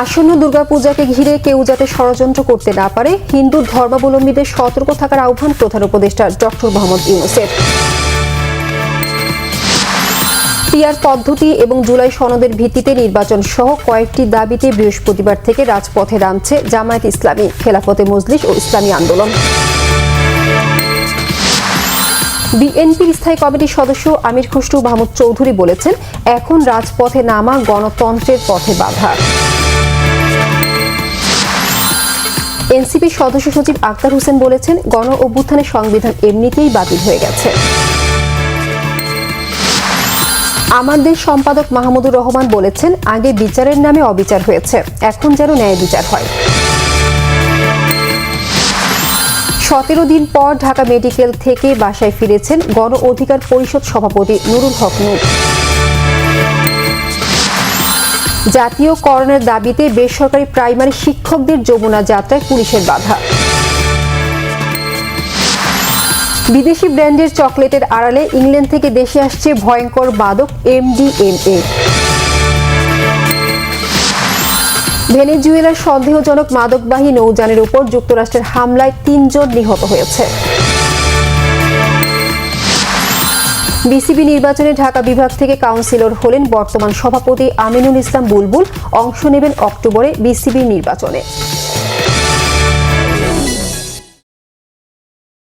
আসন্ন দুর্গাপূজাকে ঘিরে কেউ যাতে ষড়যন্ত্র করতে না পারে, হিন্দু ধর্মাবলম্বীদের সতর্ক থাকার আহ্বান প্রধান উপদেষ্টা ডক্টর মোহাম্মদ ইউনুসের। পিয়ার পদ্ধতি এবং জুলাই সনদের ভিত্তিতে নির্বাচন সহ কয়েকটি দাবিতে বৃহস্পতিবার থেকে রাজপথে নামছে জামায়াত ইসলামী, খেলাফতে মজলিস ও ইসলামী আন্দোলন। বিএনপির স্থায়ী কমিটির সদস্য আমির খুসরু মাহমুদ চৌধুরী বলেছেন, এখন রাজপথে নামা গণতন্ত্রের পথে বাধা। এনসিপি সদস্য সচিব আক্তার হোসেন বলেছেন, গণ অভ্যুত্থানের সংবিধান এমনিতেই বাতিল হয়ে গেছে। আমাদের সম্পাদক মাহমুদুর রহমান বলেছেন, আগে বিচারের নামে অবিচার হয়েছে, এখন যেন ন্যায় বিচার হয়। সতেরো দিন পর ঢাকা মেডিকেল থেকে বাসায় ফিরেছেন গণ অধিকার পরিষদ সভাপতি নুরুল হক নূর। জাতীয় করণের দাবিতে বেসরকারি প্রাইমারি শিক্ষকদের যমুনা যাত্রায় পুলিশের বাধা। বিদেশি ব্র্যান্ডের চকলেটের আড়ালে ইংল্যান্ড থেকে দেশে আসছে ভয়ঙ্কর মাদক এমডিএমএ। ভেনেজুয়েলার সন্দেহজনক মাদকবাহী নৌযানের উপর যুক্তরাষ্ট্রের হামলায় তিনজন নিহত হয়েছে। বিসিবি নির্বাচনে ঢাকা বিভাগ থেকে কাউন্সিলর হলেন বর্তমান সভাপতি আমিনুল ইসলাম বুলবুল। অংশ নেবেন অক্টোবরে বিসিবি নির্বাচনে।